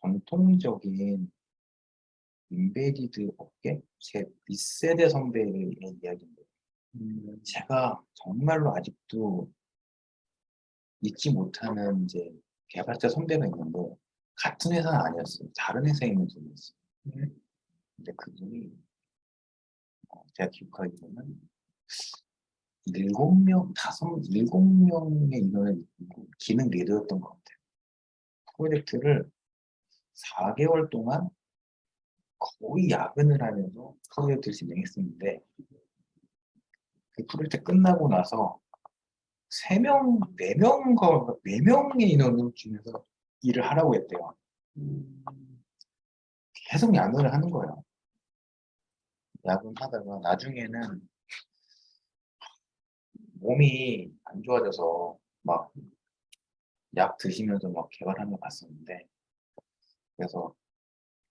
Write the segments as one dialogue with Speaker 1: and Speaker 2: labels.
Speaker 1: 전통적인 인베디드 업계 제 윗세대 선배의 이야기인데
Speaker 2: 음,
Speaker 1: 제가 정말로 아직도 잊지 못하는 이제 개발자 선배가 있는데 같은 회사는 아니었어요. 다른 회사에 있는 분이었어요.
Speaker 2: 네.
Speaker 1: 근데 그분이 어, 제가 기억하기로는 일곱 명, 다섯, 일곱 명의 인원을 기능 리더였던 것 같아요. 프로젝트를 4개월 동안 거의 야근을 하면서 프로젝트를 진행했었는데 그 프로젝트 끝나고 나서 3명, 4명과 4명의 인원을 주면서 일을 하라고 했대요.
Speaker 2: 음,
Speaker 1: 계속 야근을 하는 거예요. 야근하다가 나중에는 몸이 안 좋아져서 막 약 드시면서 막 개발하는 거 봤었는데 그래서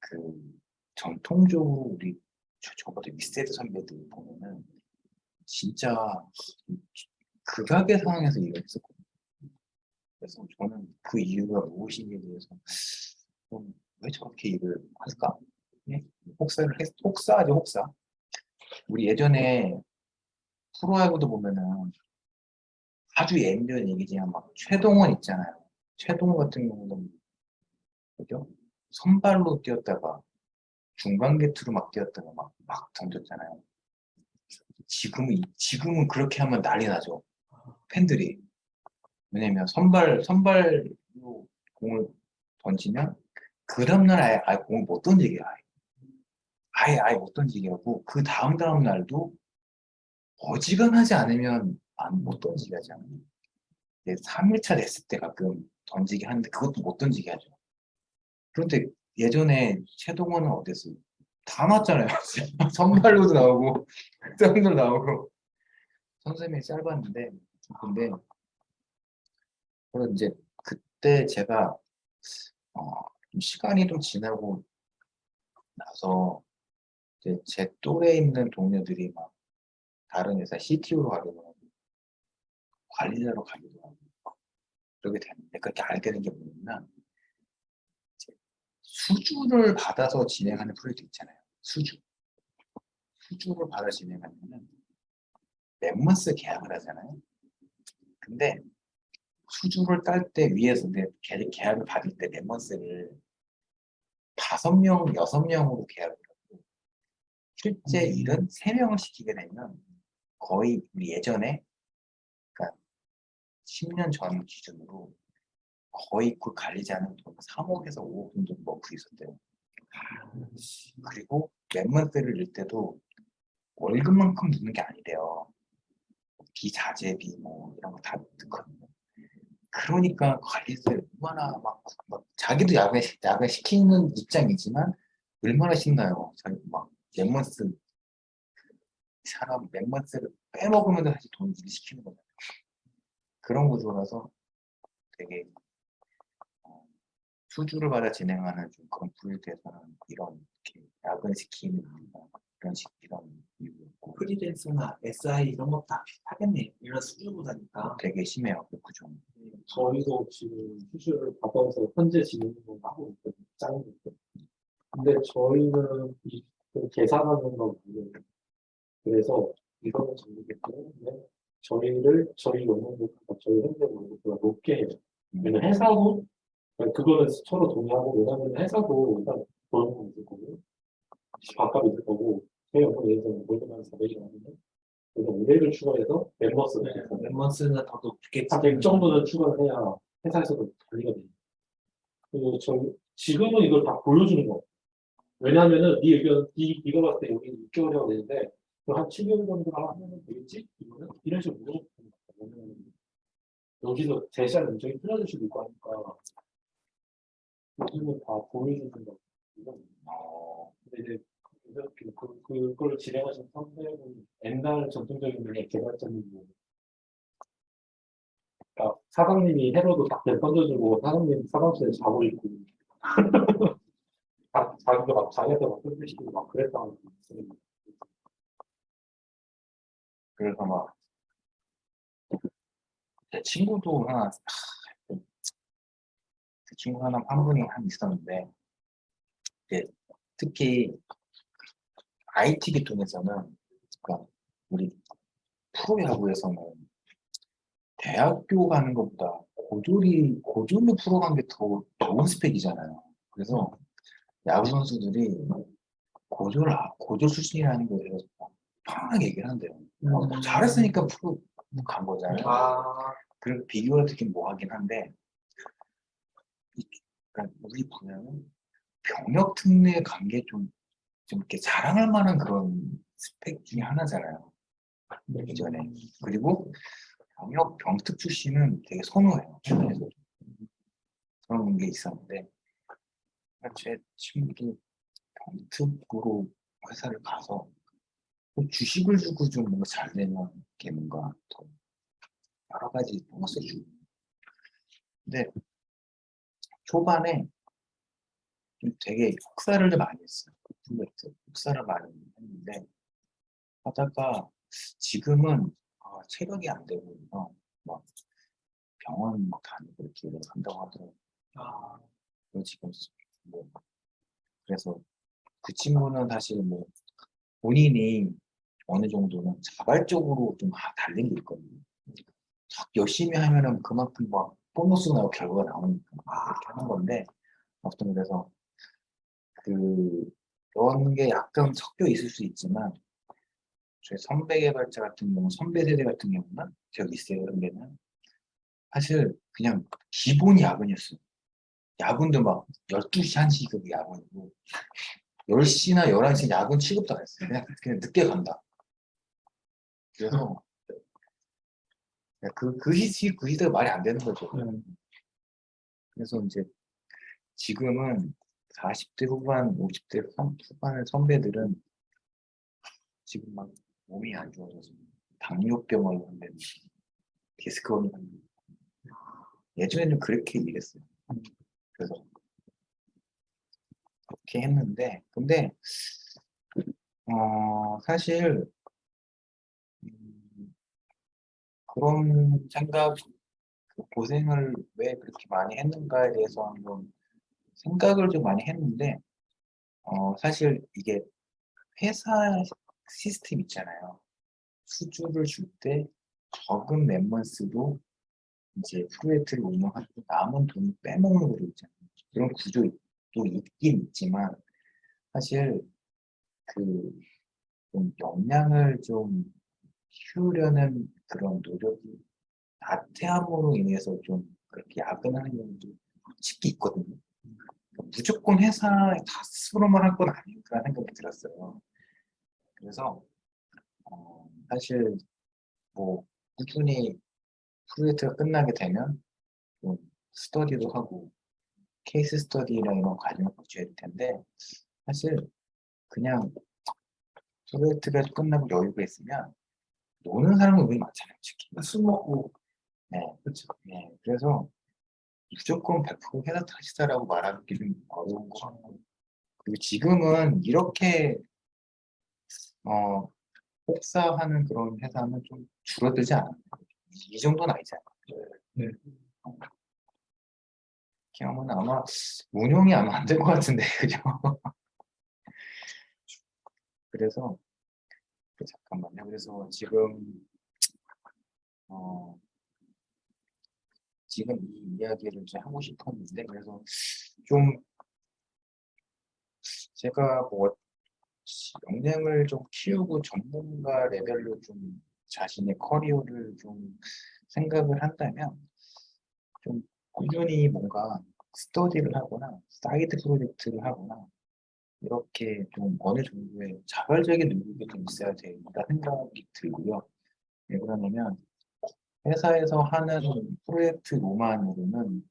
Speaker 1: 그 전통적으로 우리 저- 저보다 윗세대 선배들 보면은 진짜 극악의 상황에서 일을 했었거든요. 그래서 저는 그 이유가 무엇인지에 대해서 좀왜 저렇게 일을 할까? 예? 혹사를 했, 혹사하죠, 혹사. 우리 예전에 프로야구도 보면은 아주 예전 얘기지만 막 최동원 있잖아요. 최동원 같은 경우도 그죠? 선발로 뛰었다가 중간 개투로 막 뛰었다가 막, 막 던졌잖아요. 지금은, 이- 지금은 그렇게 하면 난리 나죠. 팬들이. 왜냐면 선발, 선발로 공을 던지면 그 다음날 아예, 아예 공을 못 던지게 해. 아예. 아예, 아예 못 던지게 하고 그 다음 다음 날도 어지간하지 않으면 안, 못 던지게 하잖아요. 3일차 됐을 때 가끔 던지게 하는데 그것도 못 던지게 하죠. 그런데 예전에 최동원은 어땠어요? 다 맞잖아요. 선발로도 나오고, 득점도 나오고. 선생님이 짧았는데, 근데, 그래서 이제 그때 제가, 어, 좀 시간이 좀 지나고 나서, 이제 제 또래에 있는 동료들이 막 다른 회사 CTO로 가기도 하고, 관리자로 가기도 하고, 그렇게 됐는데, 그렇게 알게 된 게 뭐냐면, 수주를 받아서 진행하는 프로젝트 있잖아요. 수주. 수주를 받아 진행하면은, 멤버스 계약을 하잖아요. 근데, 수주를 딸 때 위에서 내 계- 계약을 받을 때 멤버스를 다섯 명, 여섯 명으로 계약을 하고, 실제
Speaker 2: 음.
Speaker 1: 일은 세 명을 시키게 되면 거의 우리 예전에 그러니까 10년 전 기준으로 거의 그 관리자는 돈 3억에서 5억 정도 머프 있었대요. 그리고 멤버스를 낼 때도 월급만큼 넣는 게 아니래요. 비자재비 뭐 이런 거다 넣거든요. 그러니까 관리자들 얼마나 막, 막 자기도 야근, 야근 시키는 입장이지만 얼마나 신나요. 자기 막 멤버스 사람 멤버스를 빼먹으면 다시 돈 일시키는 거잖아요. 그런 구조라서 되게 어, 수주를 받아 진행하는 좀 그런 프로젝트에서는 이런 이렇게 야근 시키는 이유가 이런 식 이런 이유였고
Speaker 2: 프리랜서나 SI 이런 거다 비슷하겠네요. 이런 수주보다니까.
Speaker 1: 되게 심해요 그 구조.
Speaker 3: 저희도 지금 수주를 받아서 현재 진행을 하고 있거든요. 짜고 있거든요. 근데 저희는 이그 계산하는 거 말고 그래서 이거는 정리겠고 저희를 저희 연봉보다 저희 현재 월급보다 높게 해요. 왜냐면 회사도 그러니까 그거는 서로 동의하고 왜냐면 회사도 일단 보험금 있을 거고 밥값 있을 거고 저희 연봉 예를 들면 월급만 400이 나는데 그래서 500을 추가해서 멤버스를
Speaker 2: 네. 멤버스는 더 높게
Speaker 3: 한100 정도는 추가를 해야 회사에서도 관리가 돼요. 그리고 저 지금은 이걸 다 보여주는 거. 왜냐하면은 네 의견, 네, 네가 봤을 때 여기 6개월이라고 되는데 그한 7개월 정도 하면 되겠지? 이거는 이런 식으로 물어보는 거예요. 여기서 제시하는 인정이 틀려질 수도 있고 하니까 요즘은 다 보여주는 거.
Speaker 1: 어,
Speaker 3: 근데 이제 그, 그, 그걸 진행하신 선배분 옛날 전통적인 분의 개발자님이고 그러니까 사장님이 해로도 딱대 던져주고 사장님 사무실에 자고 있고. 자, 자기가 막 자기한테 막 뜯으시고 막 그랬다는 말씀이
Speaker 1: 그래서 막제 친구도 하나 하, 그 친구 하나 한 분이 한 있었는데 이제 특히 IT 계통에서는 그러니까 우리 프로야구에서는 대학교 가는 것보다 고졸이 고졸로 프로 간 게 더 좋은 스펙이잖아요. 그래서 야구 선수들이 고졸 아- 고졸 출신이라는 거에 대해서 편하게 얘기를 한대요. 어, 뭐 잘했으니까 프로 간 거잖아요.
Speaker 2: 아,
Speaker 1: 그리고 비교가 되긴 뭐 하긴 한데, 이- 그러니까 우리 분야는 병역 특례 관계 좀, 좀 이렇게 자랑할 만한 그런 스펙 중에 하나잖아요. 예전에. 그리고 병역 병특 출신은 되게 선호해요. 주변에서. 그런 게 있었는데, 제 친구도 병특으로 회사를 가서 또 주식을 주고 좀 뭔가 잘 되는 게 뭔가 더 여러 가지 보너스 주고. 근데 초반에 좀 되게 혹사를 좀 많이 했어요. 프로젝트 혹사를 많이 했는데 하다가 지금은 아, 체력이 안 되고 막, 막 병원 막 다니고 이렇게 한다고 하더라고요.
Speaker 2: 아,
Speaker 1: 지금 뭐 그래서 그 친구는 사실 뭐 본인이 어느 정도는 자발적으로 좀 하- 달린 게 있거든요. 딱 열심히 하면은 그만큼 막 보너스 나고 결과가 나오니까 막 그렇게 하는 건데 아무튼 그래서 그 그런 게 약간 섞여 있을 수 있지만 저희 선배 개발자 같은 경우 선배 세대 같은 경우는 제가 있어요 선배는 사실 그냥 기본 야근이었어요. 야근도 막 12시 1시 그 야근이고 10시나 11시 야근 취급도 안 했어요. 그냥, 그냥 늦게 간다. 그래서 그, 그 시, 그 시대가 말이 안 되는 거죠.
Speaker 3: 음.
Speaker 1: 그래서 이제 지금은 40대 후반, 50대 후- 후반의 선배들은 지금 막 몸이 안 좋아서 지금 당뇨병을 걸린 디스크원이 걸린 예전에는 그렇게 일했어요. 그래서 그렇게 했는데 근데 어 사실 음, 그런 생각 그 고생을 왜 그렇게 많이 했는가에 대해서 한번 생각을 좀 많이 했는데 어 사실 이게 회사 시스템 있잖아요. 수주를 줄 때 적은 멤버스도 이제 프로젝트를 운영하고 남은 돈을 빼먹는 거로 있잖아요. 그런 구조도 있긴 있지만 사실 그 좀 역량을 좀 키우려는 그런 노력이 나태함으로 인해서 좀 그렇게 야근하는 경우도 솔직히 있거든요. 그러니까 무조건 회사에 다 스스로만 할 건 아닌가 생각이 들었어요. 그래서 어, 사실 뭐 꾸준히 프로젝트가 끝나게 되면 좀 스터디도 하고 케이스 스터디랑 이런 과정을 거쳐야 될 텐데 사실 그냥 프로젝트가 끝나고 여유가 있으면 노는 사람은 의미 많잖아요, 솔직히.
Speaker 2: 술 먹고,
Speaker 1: 네, 그렇죠. 네, 그래서 무조건 100% 회사 탓이다라고 말하기 좀 어려운 것 같고 그리고 지금은 이렇게 어 혹사하는 그런 회사는 좀 줄어들지 않아요. 이, 이 정도는 아니잖아요.
Speaker 3: 네.
Speaker 1: 하면 아마 운영이 아마 안 될 것 같은데 그죠? 그래서 그 잠깐만요. 그래서 지금 어 지금 이 이야기를 이제 하고 싶었는데 그래서 좀 제가 뭐 역량을 좀 키우고 전문가 레벨로 좀 자신의 커리어를 좀 생각을 한다면 좀 꾸준히 뭔가 스터디를 하거나 사이드 프로젝트를 하거나 이렇게 좀 어느 정도의 자발적인 능력이 좀 있어야 된다 생각이 들고요. 왜 그러냐면 회사에서 하는 프로젝트로만으로는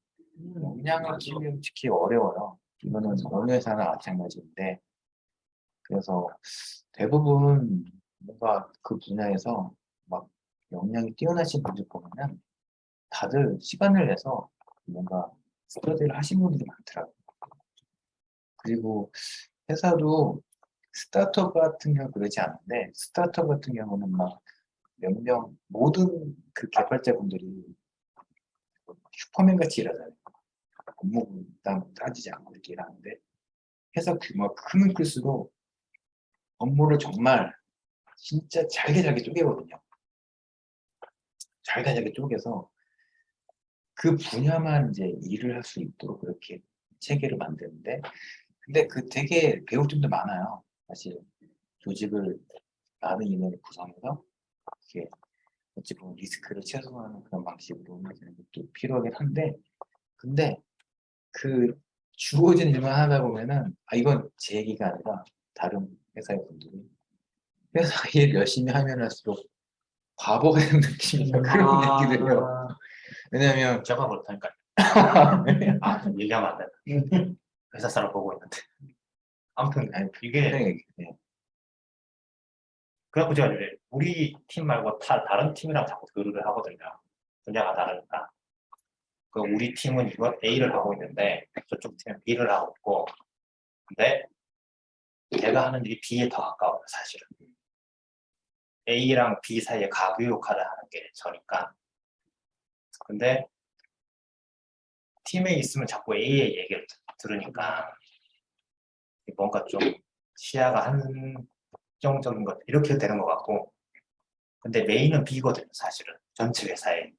Speaker 1: 역량을 키우기 어려워요. 이거는 어느 회사나 마찬가지인데 그래서 대부분 뭔가 그 분야에서 막 역량이 뛰어나신 분들 보면은 다들 시간을 내서 뭔가 스터디를 하신 분들이 많더라고요. 그리고 회사도 스타트업 같은 경우 그러지 않은데 스타트업 같은 경우는 막 몇 명 모든 그 개발자분들이 슈퍼맨 같이 일하잖아요. 업무 부담 따지지 않고 이렇게 일하는데 회사 규모가 크면 클수록 업무를 정말 진짜 잘게 잘게 쪼개거든요. 잘게 잘게 쪼개서 그 분야만 이제 일을 할 수 있도록 그렇게 체계를 만드는데 근데 그 되게 배울 점도 많아요. 사실 조직을 많은 인원을 구성해서 이렇게 어찌 보면 리스크를 최소화하는 그런 방식으로 하는 것도 필요하긴 한데 근데 그 주어진 일만 하다 보면은 아 이건 제 얘기가 아니라 다른 회사의 분들이 회사 일 열심히 하면 할수록 바보가 되는 느낌이 그런 얘기를 해요.
Speaker 2: 아,
Speaker 1: 왜냐면
Speaker 4: 제가 그렇다니까요. 아, 좀 얘기하면 안 된다. 회사 사람 보고 있는데. 아무튼
Speaker 1: 아니,
Speaker 4: 이게
Speaker 1: 그냥 얘기- 예.
Speaker 4: 그래갖고 제가 이제 우리 팀 말고 다, 다른 팀이랑 자꾸 교류를 하거든요. 분야가 다르니까. 그 우리 팀은 이거 A를 하고 있는데 저쪽 팀은 B를 하고 있고 근데 제가 하는 일이 B에 더 가까워요 사실은. A랑 B 사이에 가교 역할을 하는 게 저니까. 근데 팀에 있으면 자꾸 A의 얘기를 들으니까 뭔가 좀 시야가 한정적인 것 이렇게 되는 것 같고 근데 메인은 B거든요 사실은 전체 회사에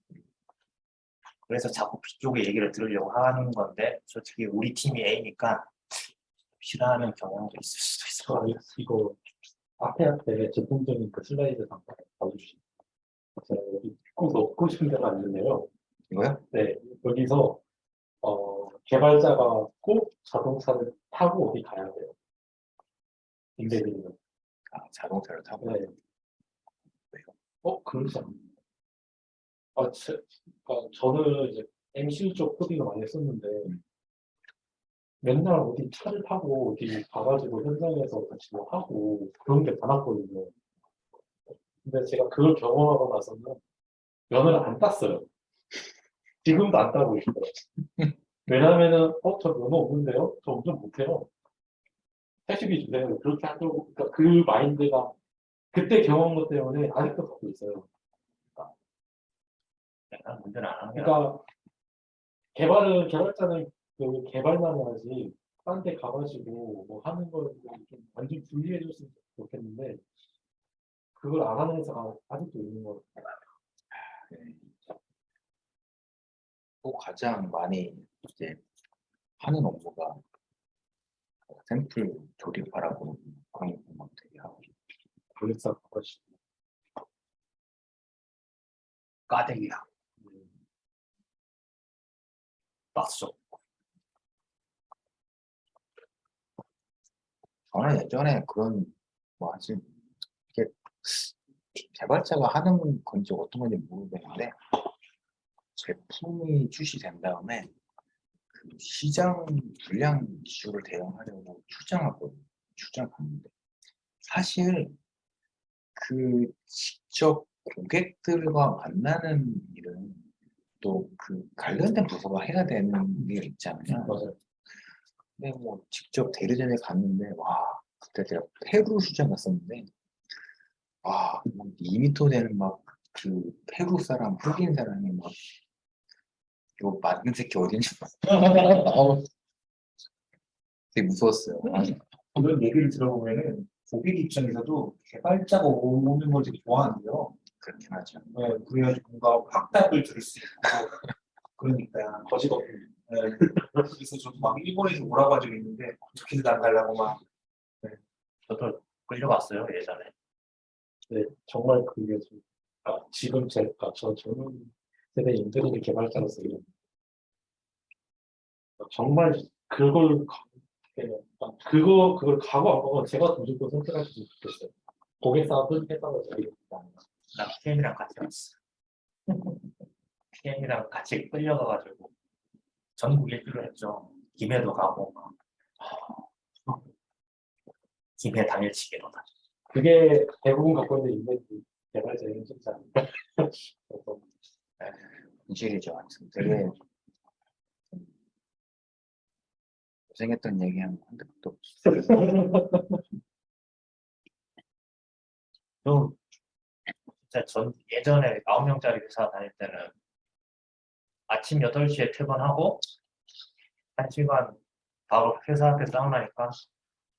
Speaker 4: 그래서 자꾸 B 쪽의 얘기를 들으려고 하는 건데 솔직히 우리 팀이 A니까 싫어하는 경향도 있을 수도 같아요
Speaker 3: 이- 이거 앞에 앞에 제품적인 그 슬라이드 잠깐 봐주시죠. 제가 여기 꼭 넣고 싶은 데가 있는데요.
Speaker 1: 이거요?
Speaker 3: 네, 여기서 어, 개발자가 꼭 자동차를 타고 어디 가야 돼요. 인베디는.
Speaker 1: 아, 자동차를 타고
Speaker 3: 네. 어, 그렇지 않나요? 아, 제, 아, 저는 이제 MCU 쪽 코딩을 많이 했었는데, 맨날 어디 차를 타고 어디 가가지고 현장에서 같이 뭐 하고 그런 게 많았거든요. 근데 제가 그걸 경험하고 나서는 면을 안 땄어요. 지금도 안 따고 있어요. 왜냐면은, 어, 저 면허 없는데요? 저 운전 못해요. 택시비 주세요. 그렇게 하더라고. 그러니까 그 마인드가 그때 경험한 것 때문에 아직도 갖고 있어요.
Speaker 4: 내가 운전 안게
Speaker 3: 그러니까 개발은 개발자는 그 개발만 해야지 딴 데 가가지고 뭐 하는 걸좀 완전 분리해 줬으면 좋겠는데 그걸 안 하는 회사가 아직도 있는 것 같아요.
Speaker 1: 네. 또 가장 많이 이제 하는 업무가 샘플 조립하라고 그런 것만 되게 하고
Speaker 3: 고객사 가가지고.
Speaker 4: 까대기야. 박수.
Speaker 1: 저는 예전에 그런 뭐 아직 이게 개발자가 하는 건지 어떤 건지 모르겠는데 제품이 출시된 다음에 그 시장 물량 기조를 대응하려고 출장하고 출장갔는데 사실 그 직접 고객들과 만나는 일은 또 그 관련된 부서가 해야 되는 게 있잖아요.
Speaker 3: 맞아요.
Speaker 1: 근데 뭐 직접 대리점에 갔는데 와 그때 제가 페루 출장 갔었는데 와 2미터 되는 막 그 페루 사람 흑인 사람이 막 이거 맞는 새끼 어딘지 어우, 되게 무서웠어요. 아,
Speaker 2: 그런 얘기를 들어보면은 고객 입장에서도 개발자가 오는 걸 되게 좋아하는데요.
Speaker 1: 그렇긴 하죠.
Speaker 2: 네, 그래가지고 뭔가 확답을 들을 수 있고 그러니까
Speaker 3: 거짓 없고
Speaker 2: 네. 그래서 저도 막 일본에서 오라고 한 적이 있는데 어떻게든 안 가려고 막
Speaker 4: 저도 끌려갔어요 예전에
Speaker 3: 네, 정말 그게 좀, 아, 지금 제가 저 젊은 세대 인터넷 개발자로서 이런 정말 그걸 가- 그거 그걸 가고 안 가고 제가 무조건 선택하시면 좋겠어요. 고객사가 선택했다고 저희가
Speaker 4: 나 PM이랑 같이 갔어 PM이랑 같이 끌려가가지고 전국 일주를 했죠 김해도 가고 막 아, 김해 당일치기로다
Speaker 3: 그게 대부분 갖고 있는 인벤트 개발자의 현실이지 않을까.
Speaker 1: 현실이죠. 되게 좀 고생했던 얘기하면 한도 끝도 없어.
Speaker 4: 또 진짜 전 예전에 9명짜리 회사 다닐 때는 아침 8시에 퇴근하고 한 시간 바로 회사 앞에 사우나니까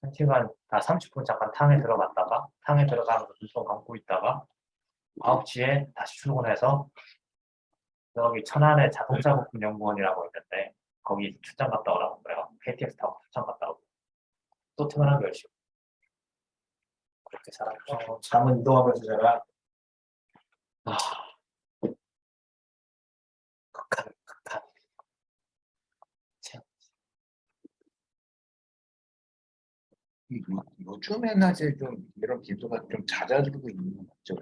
Speaker 4: 한 시간 다 30분 잠깐 탕에 들어갔다가 탕에 들어가면서 눈썹 감고 있다가 9시에 다시 출근해서 여기 천안에 자동차 부품 연구원이라고 있는데 거기 출장 갔다 오라고 그래요. KTX 타고 출장 갔다 오고 또 퇴근하기 열심히 그렇게 살았죠.
Speaker 2: 어, 잠은 이동하면서 제가
Speaker 4: 아, 극한, 극한. 참,
Speaker 1: 요- 요즘에는 사실 좀 이런 기도가 좀 잦아들고 있는 것 같죠.